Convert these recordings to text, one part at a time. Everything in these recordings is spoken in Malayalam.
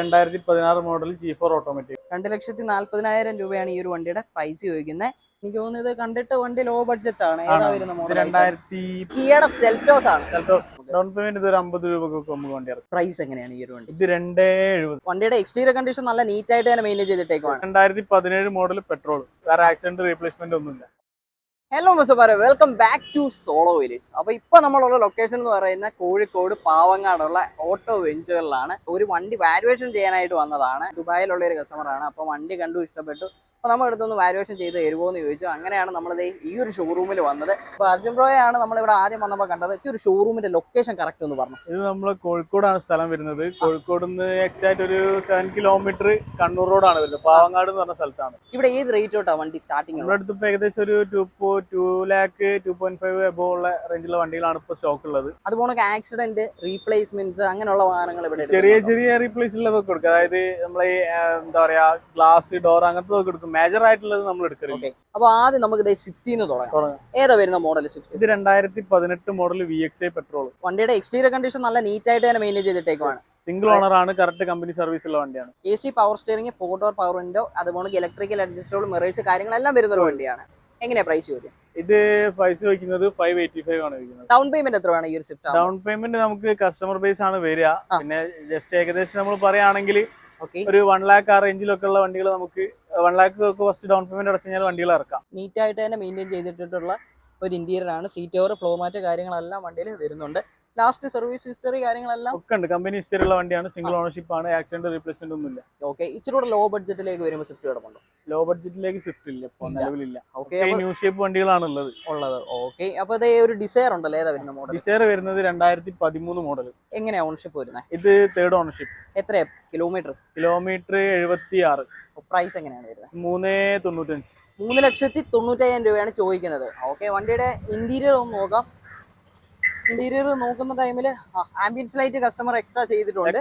രണ്ടായിരത്തി പതിനാറ് മോഡൽ ജി ഫോർ ഓട്ടോമാറ്റിക് രണ്ട് ലക്ഷത്തി നാല്പതിനായിരം രൂപയാണ് ഈ ഒരു വണ്ടിയുടെ പ്രൈസ് ചോദിക്കുന്നത്. എനിക്ക് തോന്നുന്നത് കണ്ടിട്ട് വണ്ടി ലോ ബഡ്ജറ്റ് ആണ്. ഏതാ വരുന്ന മോഡൽ രണ്ടായിരത്തി കിയയുടെ സെൽറ്റോസ് ആണ്. ഡൗൺ പേയ്മെന്റ് ഇത് ഒരു അമ്പത് രൂപക്കൊക്കെ നമുക്ക് വണ്ടി പ്രൈസ് എങ്ങനെയാണ് ഈ ഒരു വണ്ടി? ഇത് രണ്ടേ എഴുപത്. വണ്ടിയുടെ എക്സ്റ്റീരിയർ കണ്ടീഷൻ നല്ല നീറ്റ് ആയിട്ട് തന്നെ മെയിന്റെയിൻ ചെയ്തിട്ടേക്കാണ് രണ്ടായിരത്തി പതിനേഴ് മോഡൽ പെട്രോൾ വേറെ ആക്സിഡന്റ് റീപ്ലേസ്മെന്റ് ഒന്നുമില്ല. Hello മിസ്സുമാരെ welcome back to solo village അപ്പോൾ ഇപ്പോൾ നമ്മളുള്ള ലൊക്കേഷൻ എന്ന് പറയുന്ന കോഴിക്കോട് പാവങ്ങാടുള്ള ഓട്ടോ വെഞ്ചുകളിലാണ് ഒരു വണ്ടി വാലുവേഷൻ ചെയ്യാനായിട്ട് വന്നതാണ്. ദുബായിലുള്ള ഒരു കസ്റ്റമറാണ് അപ്പോൾ വണ്ടി കണ്ടു ഇഷ്ടപ്പെട്ടു. അപ്പൊ നമ്മൾ അടുത്തൊന്ന് വാലുവേഷൻ ചെയ്ത് തരുമോ എന്ന് ചോദിച്ചു. അങ്ങനെയാണ് നമ്മൾ ഈ ഒരു ഷോറൂമിൽ വന്നത്. അപ്പോൾ അർജുൻ ബ്രോയാണ് നമ്മൾ ഇവിടെ ആദ്യം വന്നപ്പോൾ കണ്ടത്. ഈ ഒരു ഷോറൂമിന്റെ ലൊക്കേഷൻ കറക്റ്റ് എന്ന് പറഞ്ഞു. ഇത് നമ്മൾ കോഴിക്കോടാണ് സ്ഥലം വരുന്നത്. കോഴിക്കോട് നിന്ന് എക്സാക്ട് ഒരു സെവൻ കിലോമീറ്റർ കണ്ണൂർ റോഡാണ് വരുന്നത്. പാവങ്ങാട് എന്ന് പറഞ്ഞ സ്ഥലത്താണ്. ഇവിടെ ഏത് റേറ്റ് തൊട്ടാ വണ്ടി സ്റ്റാർട്ടിങ് നമ്മുടെ അടുത്ത് ഏകദേശം ഒരു two two lakh two point five above ഉള്ള റേഞ്ചിലുള്ള വണ്ടികളാണ് ഇപ്പൊ സ്റ്റോക്ക് ഉള്ളത്. അതുപോലെ ആക്സിഡന്റ് റീപ്ലേസ്മെന്റ്സ് അങ്ങനെയുള്ള വാഹനങ്ങൾ ഇവിടെ ചെറിയ ചെറിയ റീപ്ലേസ് ഉള്ളതൊക്കെ കൊടുക്കും അതായത് നമ്മളെ എന്താ പറയാ ഗ്ലാസ് ഡോർ അങ്ങനത്തെ കൊടുക്കും മേജർ ആയിട്ടുള്ളത് നമ്മൾ എടുക്കരുത്. അപ്പൊ ആദ്യം നമുക്ക് സ്വിഫ്റ്റിന്ന് തുടങ്ങാം. ഏതാ വരുന്ന മോഡൽ സ്വിഫ്റ്റ്? ഇത് രണ്ടായിരത്തി പതിനെട്ട് model V X I petrol വണ്ടിയുടെ എക്സ്റ്റീരിയർ കണ്ടീഷൻ നല്ല നീറ്റ് ആയിട്ട് തന്നെ മെയിന്റെയിൻ ചെയ്തിട്ടേക്കുവാണ്. സിംഗിൾ ഓണർ ആണ് കറക്റ്റ് കമ്പനി സർവീസ് ഉള്ള വണ്ടിയാണ്. A C power steering four door power window അതുപോലെ ഇലക്ട്രിക്കൽ അഡ്ജസ്റ്റബിൾ മിറേഴ്സ് കാര്യങ്ങളെല്ലാം വരുന്ന ഒരു വണ്ടിയാണ്. എങ്ങനെയാ പ്രൈസ് വരും ഇത് പൈസ വയ്ക്കുന്നത് ഫൈവ് എയ്റ്റി ഫൈവ് ആണ് വയ്ക്കുന്നത് ഡൗൺ പേയ്മെന്റ് എത്ര വേണം ഈ ഒരു സ്വിഫ്റ്റ് ഡൗൺ പേയ്മെന്റ് നമുക്ക് കസ്റ്റമർ ബേസ് ആണ് വരിക. പിന്നെ ജസ്റ്റ് ഏകദേശം നമ്മൾ പറയുകയാണെങ്കിൽ ഒരു വൺ ലാക്ക് ആ റേഞ്ചിലൊക്കെ ഉള്ള വണ്ടികൾ നമുക്ക് വൺ ലാക്ക് ഒക്കെ ഫസ്റ്റ് ഡൗൺ പേയ്മെന്റ് അടച്ചു കഴിഞ്ഞാൽ വണ്ടികൾ ഇറക്കാം. നീറ്റായിട്ട് തന്നെ മെയിന്റെയിൻ ചെയ്തിട്ടുള്ള ഒരു ഇന്റീരിയർ ആണ്. സീറ്റ് ഓവർ ഫ്ലോ മാറ്റ് കാര്യങ്ങളെല്ലാം വണ്ടിയിൽ വരുന്നുണ്ട്. ലാസ്റ്റ് സർവീസ് ഹിസ്റ്ററി കാര്യങ്ങളെല്ലാം ഒക്കെ ഉണ്ട്. കമ്പനി ഹിസ്റ്ററി ഉള്ള വണ്ടിയാണ് സിംഗിൾ ഓണർഷിപ്പ് ആണ് ആക്സിഡന്റ് റീപ്ലേസ്മെന്റ് ഒന്നും ഇല്ല ഓക്കെ ഇച്ചിരി കൂടെ ലോ ബഡ്ജറ്റിലേക്ക് വരുമ്പോൾ സ്വിഫ്റ്റ് കിടപ്പുണ്ടോ? ലോ ബഡ്ജറ്റിലേക്ക് സ്വിഫ്റ്റ് ഇല്ല. ഇപ്പോൾ. നിലവിലില്ല. ഓക്കെ ന്യൂ ഷേപ്പ് വണ്ടികളാണ് ഉള്ളത് ഉള്ളത്. ഓക്കെ അപ്പൊ ഇതേ ഒരു ഡിസയർ ഉണ്ടല്ലോ? ഏതാ വരുന്ന മോഡൽ ഡിസൈർ വരുന്നത് രണ്ടായിരത്തി പതിമൂന്ന് മോഡൽ എങ്ങനെയാ ഓണർഷിപ്പ് വരുന്നത് ഇത് തേർഡ് ഓണർഷിപ്പ് എത്രയാ? കിലോമീറ്റർ കിലോമീറ്റർ എഴുപത്തി ആറ് പ്രൈസ് എങ്ങനെയാണ് വരുന്നത് മൂന്ന് തൊണ്ണൂറ്റഞ്ച്. മൂന്ന് ലക്ഷത്തി തൊണ്ണൂറ്റയ്യായിരം രൂപയാണ് ചോദിക്കുന്നത്. ഓക്കെ വണ്ടിയുടെ ഇന്റീരിയർ ഒന്ന് നോക്കാം. ഇന്റീരിയർ നോക്കുന്ന ടൈമിൽ ആംബിയൻസ് ലൈറ്റ് കസ്റ്റമർ എക്സ്ട്രാ ചെയ്തിട്ടുണ്ട്.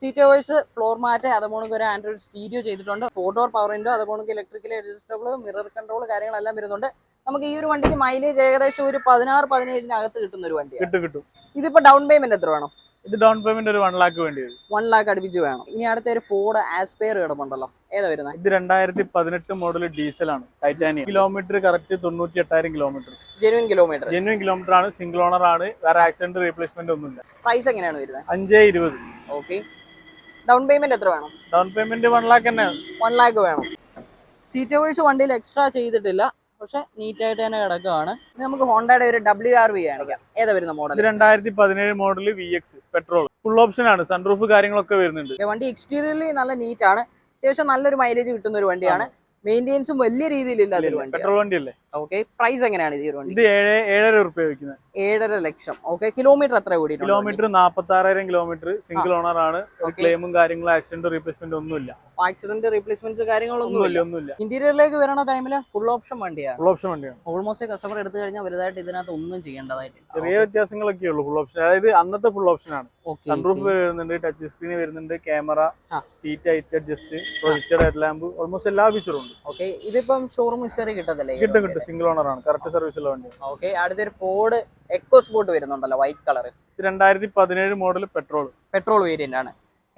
സീറ്റ് ഓവേഴ്സ് ഫ്ലോർ മാറ്റ് അതുപോലെ ഒരു ആൻഡ്രോയിഡ് സ്റ്റീരിയോ ചെയ്തിട്ടുണ്ട്. ഫോർ ഡോർ പവർ ഇൻഡോ അതുപോലെ ഇലക്ട്രിക്കൽ അഡ്ജസ്റ്റബിൾ മിറർ കൺട്രോൾ കാര്യങ്ങളെല്ലാം വരുന്നുണ്ട്. നമുക്ക് ഈ ഒരു വണ്ടിക്ക് മൈലേജ് ഏകദേശം ഒരു പതിനാറ് പതിനേഴിനകത്ത് കിട്ടുന്ന ഒരു വണ്ടിയാണ്. കിട്ടും ഇതിപ്പോ ഡൗൺ പേയ്മെന്റ് എത്ര വേണം? ഇത് ഡൗൺ പേയ്മെന്റ് ഒരു വൺ ലാക്ക് വേണ്ടി വരും. വൺ ലാക്ക് അടുപ്പിച്ച് വേണം. ഇനി അടുത്ത ഒരു ഫോർഡ് ആസ്പെയർ കിടപ്പുണ്ടല്ലോ. ഏതാ വരുന്നത് ഇത് രണ്ടായിരത്തി പതിനെട്ട് മോഡൽ ഡീസലാണ് ടൈറ്റാനിയം കിലോമീറ്റർ കറക്റ്റ് തൊണ്ണൂറ്റി എട്ടായിരം kilometre genuine kilometre genuine kilometre ആണ് സിംഗിൾ ഓണർ ആണ്. വേറെ ആക്സിഡന്റ് റീപ്ലേസ്മെന്റ് ഒന്നുമില്ല. പ്രൈസ് എങ്ങനെയാണ് വരുന്നത് അഞ്ചേ ഇരുപത്. ഓക്കെ ഡൗൺ പേയ്മെന്റ് എത്ര വേണം? ഡൗൺ പേയ്മെന്റ് വൺ ലാക്ക് തന്നെ വൺ ലാക്ക് വേണം. സീറ്റ് വേഴ്സ് വണ്ടിയിൽ എക്സ്ട്രാ ചെയ്തിട്ടില്ല. പക്ഷെ നീറ്റായിട്ട് തന്നെ കിടക്കുകയാണ് നമുക്ക് ഹോണ്ടയുടെ ഒരു ഡബ്ല്യു ആർ വി കാണിക്കാം. ഏതാ വരുന്ന മോഡൽ രണ്ടായിരത്തി പതിനേഴ് model V X petrol full option ആണ്. സൺറൂഫ് കാര്യങ്ങളൊക്കെ വരുന്നുണ്ട്. വണ്ടി എക്സ്റ്റീരിയറിൽ നല്ല നീറ്റ് ആണ്. അത്യാവശ്യം നല്ലൊരു മൈലേജ് കിട്ടുന്ന ഒരു വണ്ടിയാണ്. മെയിന്റെനൻസും വലിയ രീതിയിലില്ല പെട്രോൾ വണ്ടി അല്ലേ ഓക്കെ പ്രൈസ് എങ്ങനെയാണ് ഈ ഒരു വണ്ടി ഏഴര റുപ്യ വയ്ക്കുന്നത്. ഏഴര ലക്ഷം. ഓക്കെ കിലോമീറ്റർ എത്ര കൂടി കിലോമീറ്റർ നാപ്പത്തി ആറായിരം കിലോമീറ്റർ സിംഗിൾ ഓണർ ആണ്. ക്ലെയിമും കാര്യങ്ങളും ആക്സിഡന്റ് റീപ്ലേസ്മെന്റ് ഒന്നുമില്ല. ആക്സിഡന്റ് റീപ്ലേസ്മെന്റ് കാര്യങ്ങളൊന്നും ഒന്നുമില്ല ഒന്നുമില്ല. ഇന്റീരിയറിലേക്ക് വരണ ടൈമിൽ ഫുൾ ഓപ്ഷൻ വണ്ടിയാണ് ഫുൾ ഓപ്ഷൻ വണ്ടിയാണ്. ഓൾമോസ്റ്റ് കസ്റ്റമർ എടുത്തു കഴിഞ്ഞാൽ വലുതായിട്ട് ഇതിനകത്ത് ഒന്നും ചെയ്യേണ്ടതായിട്ട് ചെറിയ വ്യത്യാസങ്ങളൊക്കെ ഉള്ളൂ ഫുൾ ഓപ്ഷൻ അതായത് അന്നത്തെ ഫുൾ ഓപ്ഷൻ ആണ്. സൺറൂഫ് വരുന്നുണ്ട് ടച്ച് സ്ക്രീൻ വരുന്നുണ്ട് camera seat height adjust projected head lamp almost എല്ലാ ഫീച്ചറും ഉണ്ട്. ഓക്കെ ഇതിപ്പം ഷോറൂം ഹിസ്റ്ററി കിട്ടത്തില്ലേ കിട്ടും കിട്ടും. സിംഗിൾ ഓണർ ആണ്. കറക്റ്റ് സർവീസ് ഉള്ള വണ്ടി ഓക്കെ അടുത്തൊരു ഫോർഡ് എക്കോ സ്പോർട്ട് വരുന്നുണ്ടല്ലോ വൈറ്റ് കളർ രണ്ടായിരത്തി പതിനേഴ് മോഡൽ പെട്രോൾ പെട്രോൾ വേരിയന്റ് ആണ്.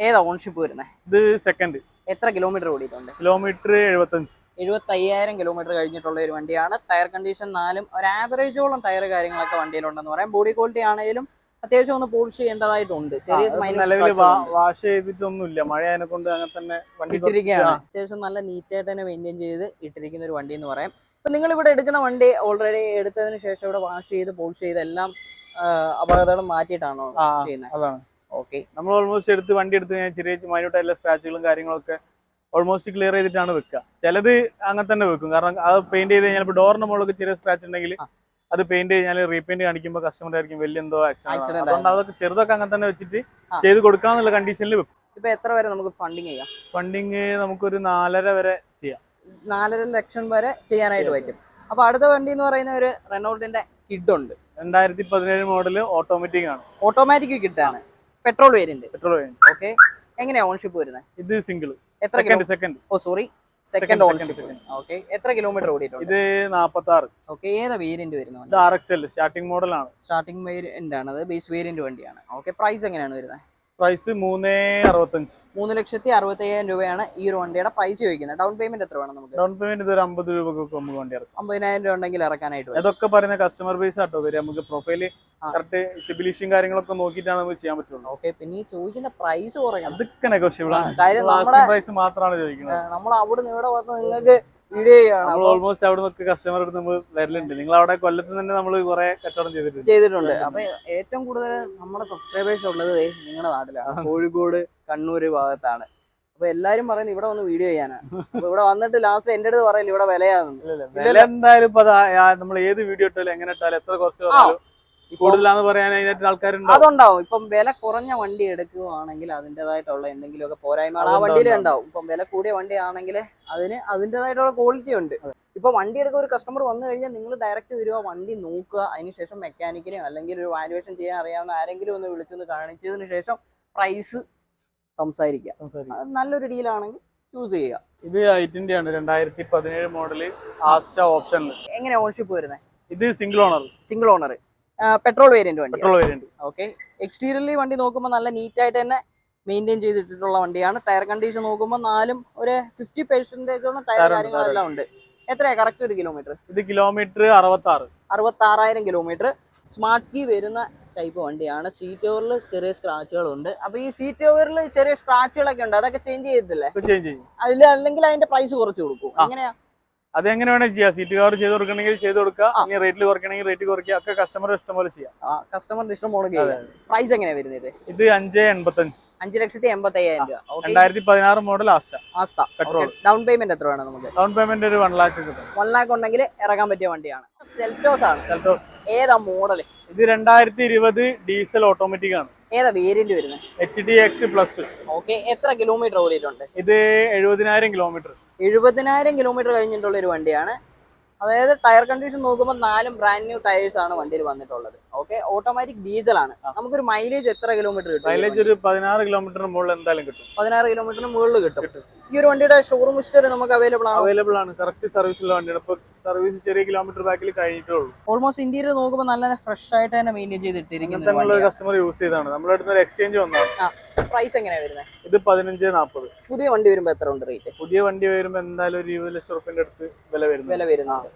ഏതാ ഓൺഷിപ്പ് വരുന്നത് ഇത് സെക്കൻഡ് എത്ര കിലോമീറ്റർ ഓടിയിട്ടുണ്ട്? കിലോമീറ്റർ എഴുപത്തഞ്ച്. എഴുപത്തി അയ്യായിരം കിലോമീറ്റർ കഴിഞ്ഞിട്ടുള്ള ഒരു വണ്ടിയാണ്. ടയർ കണ്ടീഷൻ നാലും ഒരു ആവറേജോളം ടയർ കാര്യങ്ങളൊക്കെ വണ്ടിയിലുണ്ടെന്ന് പറയാം. ബോഡി ക്വാളിറ്റി ആണെങ്കിലും അത്യാവശ്യം ഒന്ന് പോളിഷ് ചെയ്യേണ്ടതായിട്ടുണ്ട്. ചെറിയ നിലവിൽ വാഷ് ചെയ്തിട്ടൊന്നുമില്ല. മഴ അതിനെ കൊണ്ട് അങ്ങനെ തന്നെ വണ്ടി ഇട്ടിരിക്കുകയാണ്. അത്യാവശ്യം നല്ല നീറ്റായിട്ട് തന്നെ മെയിന്റെയിൻ ചെയ്ത് ഇട്ടിരിക്കുന്ന ഒരു വണ്ടി എന്ന് പറയാം. ഇപ്പൊ നിങ്ങൾ ഇവിടെ എടുക്കുന്ന വണ്ടി ഓൾറെഡി എടുത്തതിന് ശേഷം ഇവിടെ വാഷ് ചെയ്ത് പോളിഷ് ചെയ്ത് എല്ലാം അപകടങ്ങളും മാറ്റിയിട്ടാണോ ചെയ്യുന്നത്? അതാണ്. ഓക്കെ നമ്മൾ ഓൾമോസ്റ്റ് എടുത്ത് വണ്ടി എടുത്ത് ചെറിയ ചെറിയ എല്ലാ സ്ക്രാച്ചുകളും കാര്യങ്ങളൊക്കെ ഓൾമോസ്റ്റ് ക്ലിയർ ചെയ്തിട്ടാണ് വെക്കുക. ചിലത് അങ്ങനെ തന്നെ വെക്കും. കാരണം അത് പെയിന്റ് ചെയ്ത് കഴിഞ്ഞാൽ ഡോറിന് ഡോറിന്റെ മുകളിലൊക്കെ ചെറിയ സ്ക്രാച്ച് ഉണ്ടെങ്കിൽ. അത് പെയിന്റ് കഴിഞ്ഞാൽ റീപെയിന്റ് കാണിക്കുമ്പോൾ കസ്റ്റമർ ആയിരിക്കും വലിയ എന്തോ ആക്സിഡന്റ് അതുകൊണ്ട് അതൊക്കെ ചെറുതൊക്കെ അങ്ങനെ തന്നെ വെച്ചിട്ട്. ചെയ്ത് കൊടുക്കാന്നുള്ള കണ്ടീഷനിൽ വെക്കും. ഇപ്പൊ എത്ര വരെ നമുക്ക് ഫണ്ടിങ് ചെയ്യാം? ഫണ്ടിങ് നമുക്കൊരു നാലര വരെ ചെയ്യാം. നാലര ലക്ഷം വരെ ചെയ്യാനായിട്ട് പറ്റും. അപ്പൊ അടുത്ത വണ്ടി എന്ന് പറയുന്ന ഒരു റെനോൾഡിന്റെ കിഡ് ഉണ്ട്. രണ്ടായിരത്തി പതിനേഴ് മോഡൽ ഓട്ടോമാറ്റിക് ആണ്. Automatic കിഡാണ് petrol variant petrol variant okay എങ്ങനെയാ ഓൺഷിപ്പ് വരുന്നത്? ഇത് സിംഗിൾ എത്ര second second oh sorry second ownership okay എത്ര കിലോമീറ്റർ ഓടിയിട്ടുണ്ട്? ഇത് നാപ്പത്തി ആറ് ഓക്കെ ഏതാ വേരിയന്റ് വരുന്നത്? ഇത് എക്സ് എൽ സ്റ്റാർട്ടിംഗ് മോഡലാണ് സ്റ്റാർട്ടിംഗ് വേരിയന്റ് ആണ്. അത് ബേസ് വേരിയന്റ് വണ്ടിയാണ്. ഓക്കെ പ്രൈസ് എങ്ങനെയാണ് വരുന്നത്? പ്രൈസ് മൂന്നേ അറുപത്തഞ്ച്. മൂന്ന് ലക്ഷത്തി അറുപത്തി അയ്യായിരം രൂപയാണ് ഈ ഒരു വണ്ടിയുടെ പ്രൈസ് ചോദിക്കുന്നത്. ഡൗൺ പേയ്മെന്റ് എത്ര വേണം നമുക്ക്? ഡൗൺ പേയ്മെന്റ് ഇത് ഒരു അമ്പത് രൂപക്കൊക്കെ നമുക്ക് വണ്ടി ഇറക്കാം. അമ്പതിനായിരം രൂപ ഉണ്ടെങ്കിൽ ഇറക്കാനായിട്ട് വരും. ഇതൊക്കെ പറയുന്ന കസ്റ്റമർ ബേസ് ആട്ടോ വരിക. നമുക്ക് പ്രൊഫൈൽ. കറക്റ്റ് സിബിലിഷും കാര്യങ്ങളൊക്കെ നോക്കിയിട്ടാണ് നമുക്ക് ചെയ്യാൻ പറ്റുള്ളൂ. ഓക്കെ പിന്നെ ഈ ചോദിക്കുന്ന പ്രൈസ് കുറയണം. അതൊക്കെ നെഗോഷ്യബിൾ ആണ്. കാര്യം നമ്മുടെ- പ്രൈസ് മാത്രമാണ് ചോദിക്കുന്നത്. നമ്മൾ അവിടെ നിന്ന് ഇവിടെ വന്ന് നിങ്ങൾക്ക് നമ്മൾ ഓൾമോസ്റ്റ് അവിടെ നിന്നൊക്കെ കസ്റ്റമർ അടുത്ത് നമ്മൾ വരലുണ്ട്. നിങ്ങൾ അവിടെ കൊല്ലത്ത് തന്നെ നമ്മൾ കുറെ കച്ചവടം ചെയ്തിട്ടുണ്ട്. ചെയ്തിട്ടുണ്ട്. അപ്പൊ ഏറ്റവും കൂടുതൽ നമ്മുടെ സബ്സ്ക്രൈബേഴ്സ് ഉള്ളത് നിങ്ങളുടെ നാട്ടിലാണ് കോഴിക്കോട് കണ്ണൂര് ഭാഗത്താണ്. അപ്പൊ എല്ലാരും പറയുന്നത് ഇവിടെ വന്ന് വീഡിയോ ചെയ്യാനാണ് അപ്പൊ ഇവിടെ വന്നിട്ട് ലാസ്റ്റ് എന്റെ അടുത്ത് പറയില്ല ഇവിടെ വിലയാണെന്ന്. എന്തായാലും ഇപ്പൊ നമ്മൾ ഏത് വീഡിയോ ഇട്ടാലും എങ്ങനെ ഇട്ടാലും എത്ര കുറച്ച് കൂടുതലാന്ന് പറയാൻ അതിനായിട്ട് അതുണ്ടാവും. ഇപ്പം വില കുറഞ്ഞ വണ്ടി എടുക്കുകയാണെങ്കിൽ അതിന്റെതായിട്ടുള്ള എന്തെങ്കിലുമൊക്കെ പോരായ്മകൾ ആ വണ്ടിയിൽ ഉണ്ടാവും. ഇപ്പം വില കൂടിയ വണ്ടി ആണെങ്കിൽ അതിന് അതിന്റെതായിട്ടുള്ള ക്വാളിറ്റി ഉണ്ട്. ഇപ്പൊ വണ്ടി എടുക്കുക ഒരു കസ്റ്റമർ വന്നു കഴിഞ്ഞാൽ നിങ്ങൾ ഡയറക്റ്റ് വരിക വണ്ടി നോക്കുക. അതിനുശേഷം മെക്കാനിക്കിനെയോ അല്ലെങ്കിൽ ഒരു വാലുവേഷൻ ചെയ്യാൻ അറിയാവുന്ന ആരെങ്കിലും ഒന്ന് വിളിച്ചൊന്ന് കാണിച്ചതിന് ശേഷം പ്രൈസ് സംസാരിക്കുക. നല്ലൊരു ഡീലാണെങ്കിൽ ചൂസ് ചെയ്യുക. ഇത് ഐറ്റിന്റെ ആണ് രണ്ടായിരത്തി പതിനേഴ് മോഡൽ ആസ്റ്റ ഓപ്ഷനിൽ എങ്ങനെ ഓൺഷിപ്പ് വരുന്നത് ഇത് single owner single owner petrol variant വണ്ടി പെട്രോൾ വേരിയന്റ് ഓക്കെ എക്സ്റ്റീരിയർലി വണ്ടി നോക്കുമ്പോൾ നല്ല നീറ്റ് ആയിട്ട് തന്നെ മെയിന്റെയിൻ ചെയ്തിട്ടുള്ള വണ്ടിയാണ്. ടയർ കണ്ടീഷൻ നോക്കുമ്പോൾ നാലും ഒരു ഫിഫ്റ്റി പെർസെന്റേജോളം ടയർ കാര്യങ്ങളെല്ലാം ഉണ്ട്. എത്രയാ? കറക്റ്റ് ഒരു കിലോമീറ്റർ ഇത് കിലോമീറ്റർ അറുപത്തി ആറ് അറുപത്തി ആറായിരം കിലോമീറ്റർ സ്മാർട്ട് കീ വരുന്ന ടൈപ്പ് വണ്ടിയാണ്. സീറ്റ് ഓവറിൽ ചെറിയ സ്ക്രാച്ചുകളുണ്ട് അപ്പൊ ഈ സീറ്റ് ഓവറിൽ ചെറിയ സ്ക്രാച്ചുകളൊക്കെ ഉണ്ട്. അതൊക്കെ ചേഞ്ച് ചെയ്തില്ലേ ചേഞ്ച് ചെയ്യും. അതിൽ അല്ലെങ്കിൽ അതിന്റെ പ്രൈസ് കുറച്ച് കൊടുക്കും. അങ്ങനെയാ എങ്ങനെയാ? അത് എങ്ങനെ വേണേ ചെയ്യാം. സീറ്റ് കവർ ചെയ്ത് കൊടുക്കണമെങ്കിൽ ചെയ്ത് കൊടുക്കാം ഇനി റേറ്റിൽ കുറയ്ക്കണമെങ്കിൽ റേറ്റ് കുറയ്ക്കുക. ഒക്കെ കസ്റ്റമർ ഇഷ്ടം പോലെ ചെയ്യാം കസ്റ്റമറിന്റെ ഇഷ്ടം പോലെ പ്രൈസ് എങ്ങനെയാ വരുന്നത് ഇത്? അഞ്ച് എൺപത്തഞ്ച്. അഞ്ച് ലക്ഷത്തി എൺപത്തി അയ്യായിരം രൂപ രണ്ടായിരത്തി പതിനാറ് model Aastha. Petrol down payment എത്ര വേണം നമുക്ക്? ഡൗൺ പേയ്മെന്റ് ഒരു വൺ ലാക്ക് കിട്ടും. വൺ ലാക്ക് ഉണ്ടെങ്കിൽ ഇറങ്ങാൻ പറ്റിയ വണ്ടിയാണ്. സെൽറ്റോസ് ആണ്. സെൽറ്റോസ് ഏതാ മോഡൽ ഇത് രണ്ടായിരത്തി ഇരുപത് ഡീസൽ ഓട്ടോമാറ്റിക് ആണ്. ഏതാ വേരിയന്റ് വരുന്നത്? H D X plus okay എത്ര കിലോമീറ്റർ ഓടിയിട്ടുണ്ട്? ഇത് എഴുപതിനായിരം കിലോമീറ്റർ എഴുപതിനായിരം കിലോമീറ്റർ കഴിഞ്ഞിട്ടുള്ള ഒരു വണ്ടിയാണ്. അതായത് ടയർ കണ്ടീഷൻ നോക്കുമ്പോൾ നാലും ബ്രാൻഡ് ന്യൂ ടയേഴ്സ് ആണ് വണ്ടിയിൽ വന്നിട്ടുള്ളത്. ഓക്കെ ഓട്ടോമാറ്റിക് ഡീസൽ ആണ്. നമുക്കൊരു മൈലേജ് എത്ര കിലോമീറ്റർ കിട്ടും മൈലേജ് ഒരു പതിനാറ് കിലോമീറ്ററിന് മുകളിൽ എന്തായാലും കിട്ടും. പതിനാറ് കിലോമീറ്ററിന് മുകളിൽ കിട്ടും. ഈ ഒരു വണ്ടിയുടെ ഷോറൂം ഹിസ്റ്ററി നമുക്ക് അവൈലബിൾ ആണ്? അവൈലബിൾ ആണ്. കറക്റ്റ് സർവീസുള്ള വണ്ടിയാണ്. ഇപ്പൊ സർവീസ് ചെറിയ കിലോമീറ്റർ ബാക്കിൽ കഴിഞ്ഞിട്ടേ ഉള്ളൂ. ഓൾമോസ്റ്റ് ഇന്ത്യയിൽ നോക്കുമ്പോൾ നല്ല ഫ്രഷ് ആയിട്ട് തന്നെ മെയിന്റെയിൻ ചെയ്തിട്ടിരിക്കുന്നത് കസ്റ്റമർ യൂസ് ചെയ്താണ് നമ്മുടെ അടുത്ത് ഒരു എക്സ്ചേഞ്ച് വന്നതാണ്. പ്രൈസ് എങ്ങനെയാ വരുന്നത് ഇത് പതിനഞ്ച് നാൽപ്പത് പുതിയ വണ്ടി വരുമ്പോൾ എത്ര ഉണ്ട് റേറ്റ് പുതിയ വണ്ടി വരുമ്പോൾ എന്തായാലും ഒരു ഇരുപത് ലക്ഷം റുപ്യന്റെ അടുത്ത് വില വരുന്നു വില വരുന്നത്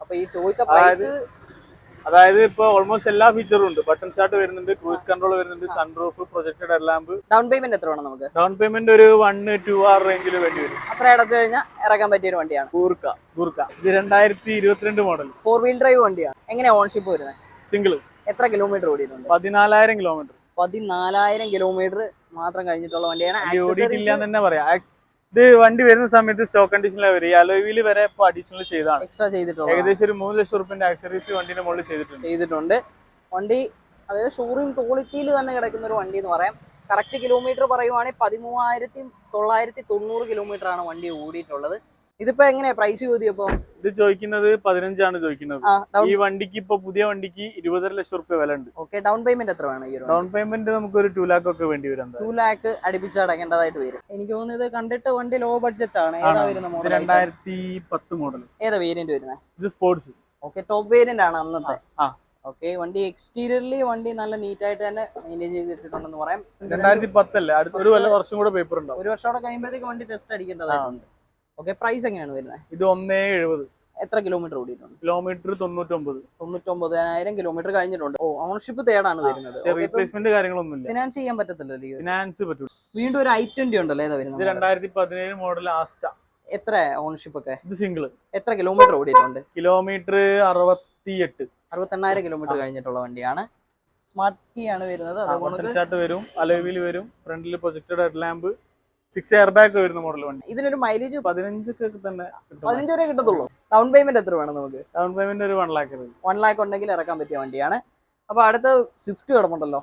അപ്പൊ ഈ ചോദിച്ച പ്രൈസ് അതായത് ഇപ്പൊ ഓൾമോസ്റ്റ് എല്ലാ ഫീച്ചറും ഉണ്ട്. ബട്ടൺ സ്റ്റാർട്ട് വരുന്നുണ്ട് ക്രൂസ് കൺട്രോൾ വരുന്നുണ്ട് sunroof projected lamp down payment എത്ര വേണം നമുക്ക്? ഡൗൺ പേയ്മെന്റ് ഒരു വൺ ടു ആർ റേഞ്ചിൽ വേണ്ടി വരും. അത്ര ഇടത്ത് കഴിഞ്ഞാൽ ഇറക്കാൻ പറ്റിയ ഒരു വണ്ടിയാണ്. ഗൂർക്ക. ഗൂർക്ക. ഇത് രണ്ടായിരത്തി ഇരുപത്തിരണ്ട് മോഡൽ ഫോർ വീൽ ഡ്രൈവ് വണ്ടിയാണ് എങ്ങനെയാണ് ഓൺഷിപ്പ് വരുന്നത് സിംഗിൾ എത്ര കിലോമീറ്റർ ഓടിയിട്ടുണ്ട്? പതിനാലായിരം കിലോമീറ്റർ പതിനാലായിരം കിലോമീറ്റർ മാത്രം കഴിഞ്ഞിട്ടുള്ള വണ്ടിയാണ്. ഇത് വണ്ടി വരുന്ന സമയത്ത് സ്റ്റോക്ക് കണ്ടീഷനിലാണ് വരിക. അലോയിൽ വരെ ഇപ്പൊ അഡീഷണൽ ചെയ്താണ്. എക്സ്ട്രാ ചെയ്തിട്ടുള്ള ഏകദേശം ഒരു മൂന്ന് ലക്ഷം റുപ്യന്റെ ആക്സറീസ് വണ്ടിന്റെ മുകളിൽ ചെയ്തിട്ടുണ്ട്. ചെയ്തിട്ടുണ്ട്. വണ്ടി അതായത് ഷോറൂം ക്വാളിറ്റിയിൽ തന്നെ കിടക്കുന്ന ഒരു വണ്ടി എന്ന് പറയാം. കറക്റ്റ് കിലോമീറ്റർ പറയുവാണെങ്കിൽ പതിമൂവായിരത്തി തൊള്ളായിരത്തി തൊണ്ണൂറ് കിലോമീറ്റർ ആണ് വണ്ടി ഓടിയിട്ടുള്ളത്. ഇതിപ്പോ എങ്ങനെയാ പ്രൈസ് ചോദിയപ്പോ ഇത് ചോദിക്കുന്നത് പതിനഞ്ചാണ് ചോദിക്കുന്നത്. ഈ വണ്ടിക്ക് ഇപ്പൊ പുതിയ വണ്ടിക്ക് ഇരുപതര ലക്ഷം റുപ്യ വില ഉണ്ട്. ഓക്കെ ഡൗൺ പേയ്മെന്റ് എത്ര വേണം ഡൗൺ പേയ്മെന്റ് നമുക്ക് ഒരു ടു ലാക്ക് ഒക്കെ വേണ്ടി വരും. ടു ലാക്ക് അടിപ്പിച്ചടക്കേണ്ടതായിട്ട് വരും. എനിക്ക് തോന്നുന്നത് കണ്ടിട്ട് വണ്ടി ലോ ബഡ്ജറ്റ് ആണ്. ഏതാ വരുന്ന മോഡൽ രണ്ടായിരത്തി പത്ത് മോഡൽ ഏതാ വേരിയന്റ് വരുന്നത് ഇത് സ്പോർട്സ് ഓക്കെ ടോപ്പ് വേരിയന്റ് ആണ് അന്നത്തെ. ഓക്കെ വണ്ടി എക്സ്റ്റീരിയർലി വണ്ടി നല്ല നീറ്റ് ആയിട്ട് തന്നെ മെയിന്റെയിൻ ചെയ്തിട്ടുണ്ടെന്ന് പറയാം. രണ്ടായിരത്തി പത്തല്ലേ അടുത്ത ഒരു വർഷം കൂടെ പേപ്പർ ഉണ്ടാവും. ഒരു വർഷം കൂടെ കഴിയുമ്പോഴത്തേക്ക് വണ്ടി ടെസ്റ്റ് അടിക്കേണ്ടതായിട്ടുണ്ട്. ഓക്കെ പ്രൈസ് എങ്ങനെയാണ് വരുന്നത്? ഇത് ഒന്നേ എഴുപത്. എത്ര കിലോമീറ്റർ ഓടിയിട്ടുണ്ട്? കിലോമീറ്റർ തൊണ്ണൂറ്റൊമ്പത്. തൊണ്ണൂറ്റൊമ്പതിനായിരം കിലോമീറ്റർ കഴിഞ്ഞിട്ടുണ്ട്. ഓ ഓണർഷിപ്പ് തേടാണ് വരുന്നത്. റീപ്ലേസ്മെന്റ് കാര്യങ്ങളൊന്നും ഫിനാൻസ് ചെയ്യാൻ പറ്റത്തില്ലല്ലോ ഫിനാൻസ് പറ്റും വീണ്ടും ഒരു ഐ ട്വന്റി ഉണ്ടല്ലോ ഏതാ വരുന്നത്? രണ്ടായിരത്തി പതിനേഴ് മോഡൽ ആസ്റ്റ എത്ര ഓണർഷിപ്പ് ഒക്കെ? ഇത് സിംഗിൾ എത്ര കിലോമീറ്റർ ഓടിയിട്ടുണ്ട്? കിലോമീറ്റർ അറുപത്തി എട്ട് അറുപത്തെണ്ണായിരം കിലോമീറ്റർ കഴിഞ്ഞിട്ടുള്ള വണ്ടിയാണ്. സ്മാർട്ട് കീ ആണ് വരുന്നത്. വരും അലോവിൽ വരും ഫ്രണ്ടിൽ projected head lamp six air bag വരുന്ന മോഡൽ വണ്ടി. ഇതിനൊരു മൈലേജ് പതിനഞ്ചൊക്കെ തന്നെ പതിനഞ്ച് വരെ കിട്ടത്തുള്ളൂ. ഡൗൺ പേയ്മെന്റ് എത്ര വേണം നമുക്ക്? ഡൗൺ പേയ്മെന്റ് ഒരു വൺ ലാക്ക് വൺ ലാക്ക് ഉണ്ടെങ്കിൽ ഇറക്കാൻ പറ്റിയ വണ്ടിയാണ്. അപ്പൊ അടുത്ത സ്വിഫ്റ്റ് കിടപ്പുണ്ടല്ലോ.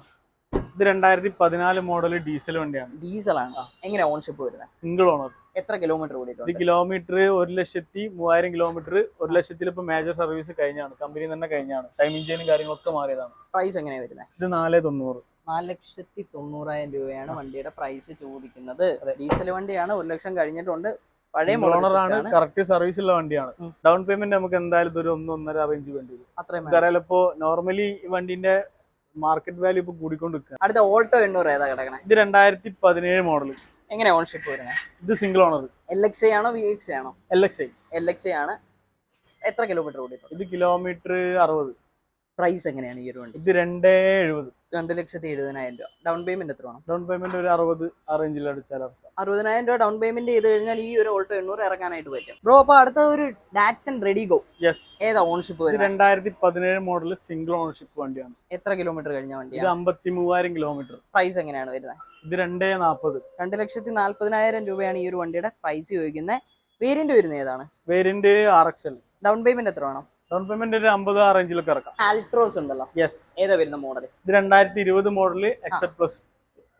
ഇത് രണ്ടായിരത്തി പതിനാല് മോഡൽ ഡീസൽ വണ്ടിയാണ് ഡീസലാണ് എങ്ങനെ ഓൺഷിപ്പ് വരുന്നത്? സിംഗിൾ ഓണർ എത്ര കിലോമീറ്റർ ഓടിയിട്ടുണ്ട്? കിലോമീറ്റർ ഒരു ലക്ഷത്തി മൂവായിരം കിലോമീറ്റർ ഒരു ലക്ഷത്തിൽ ഇപ്പൊ മേജർ സർവീസ് കഴിഞ്ഞാണ്. കമ്പനി തന്നെ കഴിഞ്ഞാണ്. ടൈം ഇഞ്ചിനും കാര്യങ്ങളൊക്കെ മാറിയതാണ്. പ്രൈസ് എങ്ങനെയാ വരുന്നത്? ഇത് നാല് തൊണ്ണൂറ്. നാല് ലക്ഷത്തി തൊണ്ണൂറായിരം രൂപയാണ് വണ്ടിയുടെ പ്രൈസ് ചോദിക്കുന്നത്. ഡീസൽ വണ്ടിയാണ് ഒരു ലക്ഷം കഴിഞ്ഞിട്ടുണ്ട്. പഴയ ഓണറാണ് കറക്റ്റ് സർവീസ് ഉള്ള വണ്ടിയാണ്. ഡൗൺ പേയ്മെന്റ് നമുക്ക് എന്തായാലും ഒരു ഒന്ന് ഒന്നര റേഞ്ച് വേണ്ടി വരും. അത്രയും കാരണം ഇപ്പോ നോർമലി വണ്ടിന്റെ മാർക്കറ്റ് വാല്യൂ ഇപ്പൊ കൂടിക്കൊണ്ടിരിക്കുക അടുത്ത ഓൾട്ടോ എണ്ണൂറ് ഏതാ കിടക്കണേ? ഇത് രണ്ടായിരത്തി പതിനേഴ് മോഡൽ എങ്ങനെ ഓൺഷിപ്പ് വരുന്നത് ഇത് single owner L X I ആണോ വി എക്സ് ആണോ? L X I L X ആണ്. എത്ര കിലോമീറ്റർ ഓടി ഇത് കിലോമീറ്റർ അറുപത്. പ്രൈസ് എങ്ങനെയാണ് ഈ ഒരു വണ്ടി? ഇത് രണ്ടേ എഴുപത്. രണ്ട് ലക്ഷത്തി എഴുപതിനായിരം രൂപ. ഡൗൺ പേയ്മെന്റ് എത്ര വേണം? ഡൗൺ പേയ്മെന്റ് ഒരു അറുപത് ആ റേഞ്ചിൽ അടിച്ചാൽ അറുപതിനായിരം രൂപ ഡൗൺ പേയ്മെന്റ് ചെയ്ത് കഴിഞ്ഞാൽ ഈ ഒരു ഓൾട്ടോ എണ്ണൂറ് ഇറക്കാനായിട്ട് പറ്റും. ബ്രോ അപ്പൊ അടുത്ത ഒരു ഡാറ്റ്സൺ റെഡി ഗോ യെസ് ഏതാ ഓൺഷിപ്പ് ഇത് രണ്ടായിരത്തി പതിനേഴ് മോഡൽ സിംഗിൾ ഓൺഷിപ്പ് വണ്ടിയാണ്. എത്ര കിലോമീറ്റർ കഴിഞ്ഞ ഇത് വണ്ടിയാണ്? അമ്പത്തി മൂവായിരം കിലോമീറ്റർ പ്രൈസ് എങ്ങനെയാണ് വരുന്നത്? ഇത് രണ്ടേ നാൽപ്പത് രണ്ട് ലക്ഷത്തി നാല്പതിനായിരം രൂപയാണ് ഈ ഒരു വണ്ടിയുടെ പ്രൈസ് ചോദിക്കുന്നത്. വേരിയന്റ് വരുന്നത് ഏതാണ്? Variant R X L down payment എത്ര വേണം? ഡൗൺ പേയ്മെന്റ് ഒരു അമ്പത് ആ റേഞ്ചിലൊക്കെ ഇറക്കാം. ആൽട്രോസ് ഉണ്ടല്ലോ? യെസ് ഏതാ വരുന്ന മോഡൽ ഇത് രണ്ടായിരത്തി ഇരുപത് മോഡൽ എക്സെപ്റ്റ് പ്ലസ്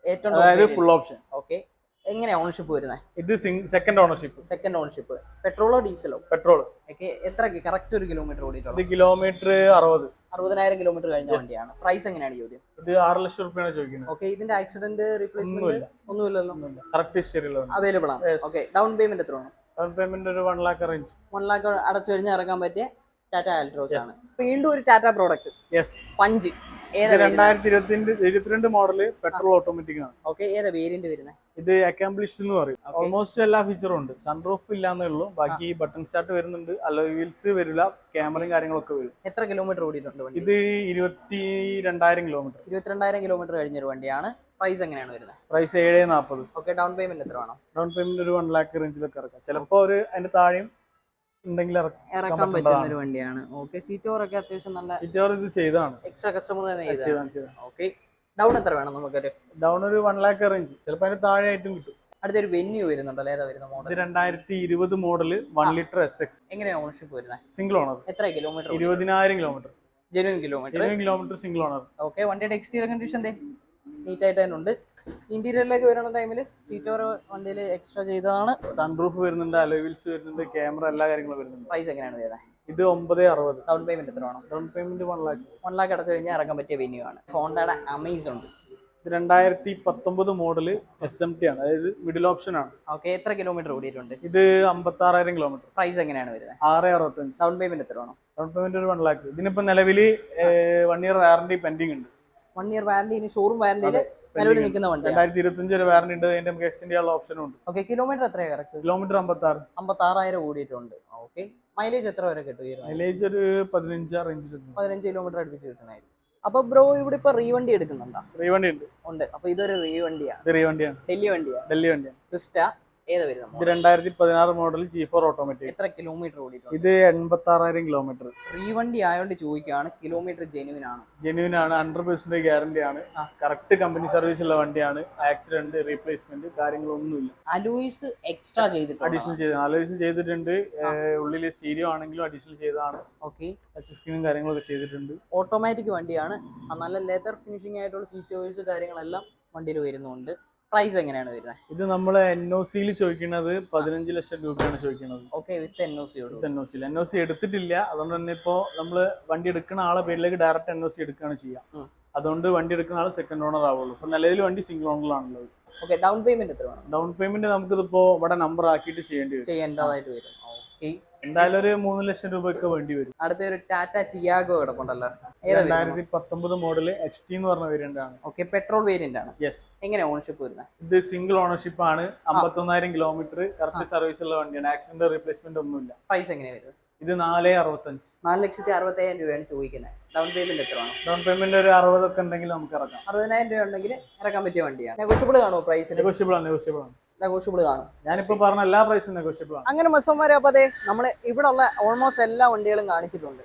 ഏറ്റവും അതായത് ഫുൾ ഓപ്ഷൻ ഓക്കെ എങ്ങനെയാ ഓണർഷിപ്പ് വരുന്നത് ഇത് സെക്കൻഡ് ഓണർഷിപ്പ് സെക്കൻഡ് ഓണർഷിപ്പ് പെട്രോളോ ഡീസലോ പെട്രോൾ ഓക്കെ എത്ര കറക്റ്റ് ഒരു കിലോമീറ്റർ ഇത് കിലോമീറ്റർ അറുപത്. അറുപതിനായിരം കിലോമീറ്റർ കഴിഞ്ഞ വണ്ടിയാണ്. പ്രൈസ് എങ്ങനെയാണ് ചോദ്യം? ഇത് ആറ് ലക്ഷം റുപ്യാണ് ചോദിക്കുന്നത്. ഓക്കെ ഇതിന്റെ ആക്സിഡന്റ് റീപ്ലേസ്മെന്റ് ഒന്നുമില്ല. ഒന്നുമില്ലല്ലോ? കറക്റ്റ് ഹിസ്റ്ററിയിലുണ്ട് അവൈലബിൾ ആണ്. ഓക്കെ ഡൗൺ പേയ്മെന്റ് എത്ര ഡൗൺ പേയ്മെന്റ് ഒരു one lakh range one lakh അടച്ചു കഴിഞ്ഞാൽ ഇറക്കാൻ പറ്റിയ ടാറ്റ ആൽട്രോസ് ആണ്. വീണ്ടും ഒരു ടാറ്റ പ്രോഡക്റ്റ് യെസ് പഞ്ച് രണ്ടായിരത്തി ഇരുപത്തിരണ്ട് ഇരുപത്തിരണ്ട് മോഡൽ പെട്രോൾ ഓട്ടോമാറ്റിക് ആണ്. ഓക്കെ ഏതാ വേരിയന്റ് വരുന്നത് ഇത് അക്കാംപ്ലിഷ്ഡ് എന്ന് പറയും. ഓൾമോസ്റ്റ് എല്ലാ ഫീച്ചറും ഉണ്ട്. സൺറൂഫ് ഇല്ലാന്നേ ഉള്ളൂ. ബാക്കി ബട്ടൺ സ്റ്റാർട്ട് വരുന്നുണ്ട്. അലോയ് വീൽസ് വരില്ല. ക്യാമറയും കാര്യങ്ങളൊക്കെ വരും. എത്ര കിലോമീറ്റർ ഓടിയിട്ടുണ്ട് വണ്ടി? ഇത് ഇരുപത്തി രണ്ടായിരം കിലോമീറ്റർ ഇരുപത്തിരണ്ടായിരം കിലോമീറ്റർ കഴിഞ്ഞൊരു വണ്ടിയാണ്. പ്രൈസ് എങ്ങനെയാണ് വരുന്നത്? പ്രൈസ് ഏഴ് നാൽപ്പത് ഓക്കെ ഡൗൺ പേയ്മെന്റ് എത്ര വേണം? ഡൗൺ പേയ്മെന്റ് ഒരു വൺ ലാക്ക് റേഞ്ചിലൊക്കെ ഇറക്കാം. ചിലപ്പോൾ ഒരു അതിന്റെ താഴെയും ഉണ്ടെങ്കിൽ ഇറക്കാൻ പറ്റുന്ന ഒരു വണ്ടിയാണ്. ഓക്കെ സീറ്റ് ഒക്കെ അത്യാവശ്യം നല്ല സിറ്റോർ ഇത് ചെയ്താണ് എക്സ്ട്രാ കസ്റ്റമർ തന്നെ ഓക്കെ ഡൗൺ എത്ര വേണം നമുക്കൊരു? ഡൗൺ ഒരു വൺ ലാക്ക് റേഞ്ച് ചിലപ്പോൾ അതിന് താഴെ ആയിട്ടും കിട്ടും. അടുത്തൊരു വെന്യൂ വരുന്നുണ്ടല്ലോ. ഏതാ വരുന്ന മോഡൽ രണ്ടായിരത്തി ഇരുപത് model one litre S X എങ്ങനെയാണ് ഓണർഷിപ്പ് വരുന്നത് സിംഗിൾ ഓണർ എത്ര കിലോമീറ്റർ ഇരുപതിനായിരം കിലോമീറ്റർ ജെനുവൻ കിലോമീറ്റർ ഇരുപത് കിലോമീറ്റർ സിംഗിൾ ഓണർ ഓക്കെ വണ്ടിയുടെ എക്സ്റ്റീരിയർ കണ്ടീഷൻ നീറ്റ് ആയിട്ട് തന്നെ ഉണ്ട്. ഇന്റീരിയറിലേക്ക് വരുന്ന ടൈമിൽ സീറ്റ് ഓവർ വണ്ടിയിൽ എക്സ്ട്രാ ചെയ്തതാണ്. സൺറൂഫ് വരുന്നുണ്ട് അലോവിൽസ് വരുന്നുണ്ട് ക്യാമറ എല്ലാ കാര്യങ്ങളും വരുന്നുണ്ട്. പ്രൈസ് എങ്ങനെയാണ് വരുന്നത് ഇത് ഒമ്പത് അറുപത്. ഡൗൺ പേയ്മെന്റ് എത്ര വേണം? Down payment one lakh one lakh അടച്ചു കഴിഞ്ഞാൽ ഇറക്കാൻ പറ്റിയ വെന്യൂ ആണ്. ഹോണ്ടയുടെ അമേസ് ഉണ്ട്. ഇത് രണ്ടായിരത്തി പത്തൊമ്പത് മോഡൽ എസ് എം ടി ആണ്. അതായത് മിഡിൽ ഓപ്ഷൻ ആണ്. ഓക്കെ എത്ര കിലോമീറ്റർ ഓടിയിട്ടുണ്ട്? ഇത് അമ്പത്തി ആറായിരം കിലോമീറ്റർ പ്രൈസ് എങ്ങനെയാണ് വരുന്നത് ആറ് അറുപത്തഞ്ച്. ഡൗൺ പേയ്മെന്റ് എത്ര വേണം? ഡൗൺ പേയ്മെന്റ് ഒരു വൺ ലാക്ക് ഇതിനിപ്പോ നിലവിൽ വൺ ഇയർ വാറന്റി പെൻഡിങ് ഉണ്ട്. വൺ ഇയർ വാറന്റി ഇനി ഷോറൂം വാറണ്ടിയിൽ നിലവിൽ നിൽക്കുന്ന വണ്ടി രണ്ടായിരത്തി ഇരുപത്തഞ്ച് വരെ വാറണ്ടി ഉണ്ട്. അതിന്റെ നമുക്ക് എക്സ്റ്റെൻഡ് ചെയ്യാനുള്ള ഓപ്ഷനും ഉണ്ട്. ഓക്കെ കിലോമീറ്റർ എത്രയാണ് കറക്റ്റ് കിലോമീറ്റർ അമ്പത്തി ആറ് അമ്പത്താറായിരം ഓടിയിട്ടുണ്ട്. ഓക്കെ മൈലേജ് എത്ര വരെ കിട്ടും മൈലേജ് ഒരു പതിനഞ്ച് റേഞ്ചിൽ പതിനഞ്ച് കിലോമീറ്റർ അടുപ്പിച്ച് കിട്ടണായിരുന്നു അപ്പൊ ബ്രോ ഇവിടെ ഇപ്പൊ റീവണ്ടി എടുക്കുന്നുണ്ടോ? റീവണ്ടി ഉണ്ട്. ഉണ്ട്. അപ്പൊ ഇതൊരു റീവണ്ടിയാണ് റീവണ്ടിയാണ് ഡൽഹി വണ്ടിയാണ്. ഡൽഹി വണ്ടിയാണ്. ക്രിസ്റ്റ ഏതാ വരുന്നത് ഇത് രണ്ടായിരത്തി പതിനാറ് മോഡൽ ജി ഫോർ ഓട്ടോമാറ്റിക് എത്ര കിലോമീറ്റർ ഓടിയിട്ടുണ്ട്? ഇത് എൺപത്തി ആറായിരം കിലോമീറ്റർ റീവണ്ടി ആയതുകൊണ്ട് ചോദിക്കുകയാണ് കിലോമീറ്റർ ജെനുവിൻ ആണ്? ജെന്യൂൻ ആണ് ഹൺഡ്രഡ് പെർസെന്റ് ഗ്യാരണ്ടി ആണ്. കറക്റ്റ് കമ്പനി സർവീസ് ഉള്ള വണ്ടിയാണ്. ആക്സിഡന്റ് റീപ്ലേസ്മെന്റ് കാര്യങ്ങളൊന്നുമില്ല. അലൂയിസ് എക്സ്ട്രാ ചെയ്തിട്ടുണ്ട്? അഡീഷണൽ ചെയ്ത് അലോയ്സ് ചെയ്തിട്ടുണ്ട്. ഉള്ളിൽ സ്റ്റീരിയോ ആണെങ്കിലും അഡീഷണൽ ചെയ്തതാണ്. ഓക്കെ ടച്ച് സ്ക്രീനും കാര്യങ്ങളൊക്കെ ചെയ്തിട്ടുണ്ട്. ഓട്ടോമാറ്റിക് വണ്ടിയാണ്. നല്ല ലെതർ ഫിനിഷിംഗ് ആയിട്ടുള്ള സീറ്റ് കാര്യങ്ങളെല്ലാം വണ്ടിയിൽ വരുന്നുണ്ട്. പ്രൈസ് എങ്ങനെയാണ് വരുന്നത്? ഇത് നമ്മൾ എൻ ഒ സിയിൽ ചോദിക്കുന്നത് പതിനഞ്ച് ലക്ഷം രൂപയാണ് ചോദിക്കുന്നത്. Okay with N O C N O സിയിൽ എൻ ഒ സി എടുത്തിട്ടില്ല. അതുകൊണ്ട് തന്നെ ഇപ്പോൾ നമ്മൾ വണ്ടി എടുക്കുന്ന ആളെ പേരിലേക്ക് ഡയറക്റ്റ് എൻ ഒ സി എടുക്കുകയാണ് ചെയ്യുക അതുകൊണ്ട് വണ്ടി എടുക്കുന്ന ആൾ സെക്കൻഡ് ഓണർ ആവുള്ളൂ. ഇപ്പൊ നിലവിൽ വണ്ടി സിംഗിൾ ഓണറിലാണുള്ളത് ഓക്കെ ഡൗൺ പേയ്മെന്റ് എത്ര വേണം? ഡൗൺ പേയ്മെന്റ് നമുക്കിതിപ്പോ ഇവിടെ നമ്പർ ആക്കിയിട്ട് ചെയ്യേണ്ടി വരും. ചെയ്യേണ്ടതായിട്ട് വരും. എന്തായാലും ഒരു മൂന്ന് ലക്ഷം രൂപയൊക്കെ വേണ്ടി വരും. അടുത്ത ഒരു ടാറ്റ ടിയാഗോ കിടപ്പുണ്ടല്ലോ രണ്ടായിരത്തി പത്തൊമ്പത് മോഡൽ എച്ച് ടി എന്ന് പറഞ്ഞ വേരിയന്റ് ആണ്. ഓക്കെ പെട്രോൾ വേരിയന്റ് ആണ്? യെസ് എങ്ങനെ ഓണർഷിപ്പ് വരുന്നത് ഇത് സിംഗിൾ ഓണർഷിപ്പ് ആണ്. അമ്പത്തൊന്നായിരം കിലോമീറ്റർ കറക്റ്റ് സർവീസ് ഉള്ള വണ്ടിയാണ്. ആക്സിഡന്റ് റീപ്ലേസ്മെന്റ് ഒന്നുമില്ല. പ്രൈസ് എങ്ങനെ വരും? ഇത് നാല് അറുപത്തഞ്ച്. നാല് ലക്ഷത്തി അറുപത്തയ്യായിരം രൂപയാണ് ചോദിക്കുന്നത് ഡൗൺ പേയ്മെന്റ് എത്രയാണ്? ഡൗൺ പേയ്മെന്റ് ഒരു അറുപതൊക്കെ ഉണ്ടെങ്കിൽ നമുക്ക് ഇറക്കാം. അറുപതിനായിരം രൂപ ഉണ്ടെങ്കിൽ ഇറക്കാൻ പറ്റിയ വണ്ടിയാണ് നെഗോഷ്യബിൾ കാണോ പ്രൈസ് നെഗോഷ്യബിൾ ആണ് നെഗോഷ്യബിൾ ആണ്. നെഗോഷ്യബിൾ കാണും ഞാനിപ്പോ പറഞ്ഞ എല്ലാ പ്രൈസും നെഗോഷ്യബിൾ ആണ്. അങ്ങനെ മത്സവന്മാരെ അപ്പൊ അതെ നമ്മൾ ഇവിടെ ഉള്ള ഓൾമോസ്റ്റ് എല്ലാ വണ്ടികളും കാണിച്ചിട്ടുണ്ട്.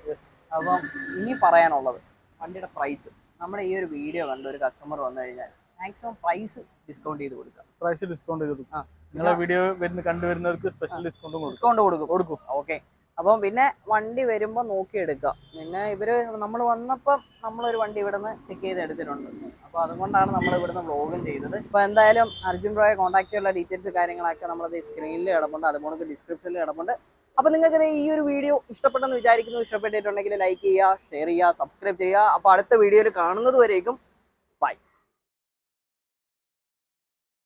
അപ്പം ഇനി പറയാനുള്ളത് വണ്ടിയുടെ പ്രൈസ് നമ്മുടെ ഈ ഒരു വീഡിയോ കണ്ട ഒരു കസ്റ്റമർ വന്നു കഴിഞ്ഞാൽ മാക്സിമം പ്രൈസ് ഡിസ്കൗണ്ട് ചെയ്ത് കൊടുക്കുക പ്രൈസ് ഡിസ്കൗണ്ട് ചെയ്ത് കൊടുക്കാം. നിങ്ങളെ വീഡിയോ വരുന്ന കണ്ടുവരുന്നവർക്ക് സ്പെഷ്യൽ ഡിസ്കൗണ്ട് കൊടുക്കും. ഡിസ്കൗണ്ട് കൊടുക്കും. കൊടുക്കും. ഓക്കെ അപ്പം പിന്നെ വണ്ടി വരുമ്പോൾ നോക്കി എടുക്കുക പിന്നെ ഇവർ നമ്മൾ വന്നപ്പം നമ്മളൊരു വണ്ടി ഇവിടെ നിന്ന് ചെക്ക് ചെയ്ത് എടുത്തിട്ടുണ്ട്. അപ്പോൾ അതുകൊണ്ടാണ് നമ്മൾ ഇവിടുന്ന് വ്ലോഗും ചെയ്തത്. അപ്പോൾ എന്തായാലും അർജുൻ റോയെ കോൺടാക്ട് ഉള്ള ഡീറ്റെയിൽസ് കാര്യങ്ങളൊക്കെ നമ്മളത് സ്ക്രീനിൽ കിടപ്പുണ്ട്. അതുപോലെ ഡിസ്ക്രിപ്ഷനിൽ കിടപ്പുണ്ട്. അപ്പോൾ നിങ്ങൾക്ക് ഈ ഒരു വീഡിയോ ഇഷ്ടപ്പെട്ടെന്ന് വിചാരിക്കുന്നു. ഇഷ്ടപ്പെട്ടിട്ടുണ്ടെങ്കിൽ ലൈക്ക് ചെയ്യുക ഷെയർ ചെയ്യുക സബ്സ്ക്രൈബ് ചെയ്യുക. അപ്പോൾ അടുത്ത വീഡിയോയിൽ കാണുന്നത് വരേക്കും. ബൈ